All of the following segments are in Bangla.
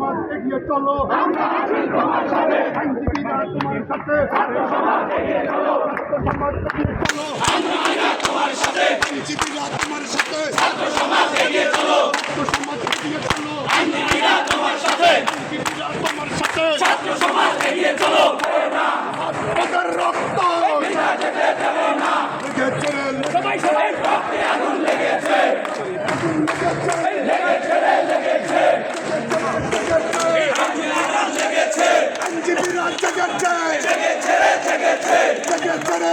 সমাজ এগিয়ে চলো। আইনজীবীরা তোমার সাথে ছাত্র সমাজ এগিয়ে চলো আইনজীবীরা তোমার সাথে ছাত্র সমাজ এগিয়ে চলো। আইনজীবীরা তোমার সাথে ছাত্র সমাজ এগিয়ে চলো। ওদের রক্ত লেগেছে সবাই সবাই আইনজীবীরা জেগেছে জেগেছে রে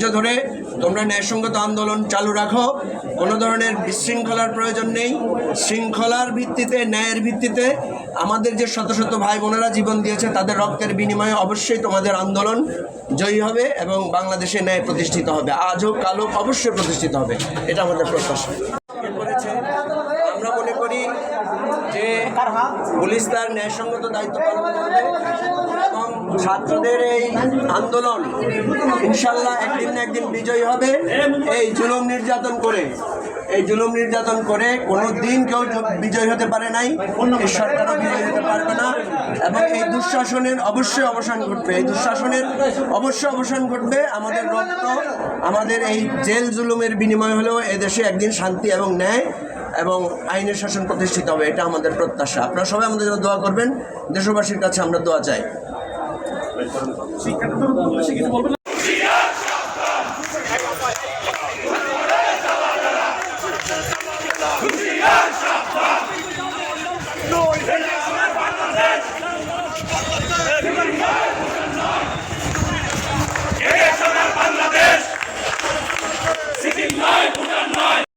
ধৈর্য ধরে তোমরা ন্যায়সঙ্গত আন্দোলন চালু রাখো। কোনো ধরনের বিশৃঙ্খলার প্রয়োজন নেই। শৃঙ্খলার ভিত্তিতে, ন্যায়ের ভিত্তিতে আমাদের যে শত শত ভাই বোনেরা জীবন দিয়েছে, তাদের রক্তের বিনিময়ে অবশ্যই তোমাদের আন্দোলন জয়ী হবে এবং বাংলাদেশে ন্যায় প্রতিষ্ঠিত হবে। আজ হোক কাল অবশ্যই প্রতিষ্ঠিত হবে। এটা আমাদের প্রত্যাশা। করেছে। আমরা মনে করি যে পুলিশ তার ন্যায়সঙ্গত দায়িত্ব পালন করবে। ছাত্রদের এই আন্দোলন, ইনশাল্লাহ একদিন না একদিন বিজয়ী হবে। এই জুলুম নির্যাতন করে, এই জুলুম নির্যাতন করে কোনো দিন কেউ বিজয়ী হতে পারে নাই, এই সরকারও বিজয়ী হতে পারবে না। এবং এই দুঃশাসনের অবশ্যই অবসান ঘটবে, এই দুঃশাসনের অবশ্যই অবসান ঘটবে। আমাদের রক্ত, আমাদের এই জেল জুলুমের বিনিময় হলেও এদেশে একদিন শান্তি এবং ন্যায় এবং আইনের শাসন প্রতিষ্ঠিত হবে, এটা আমাদের প্রত্যাশা। আপনারা সবাই আমাদের জন্য দোয়া করবেন। দেশবাসীর কাছে আমরা দোয়া চাই। সেখানে তো সে কিছু বলবে না বাংলাদেশ সিকিম নয় ভুটান নয়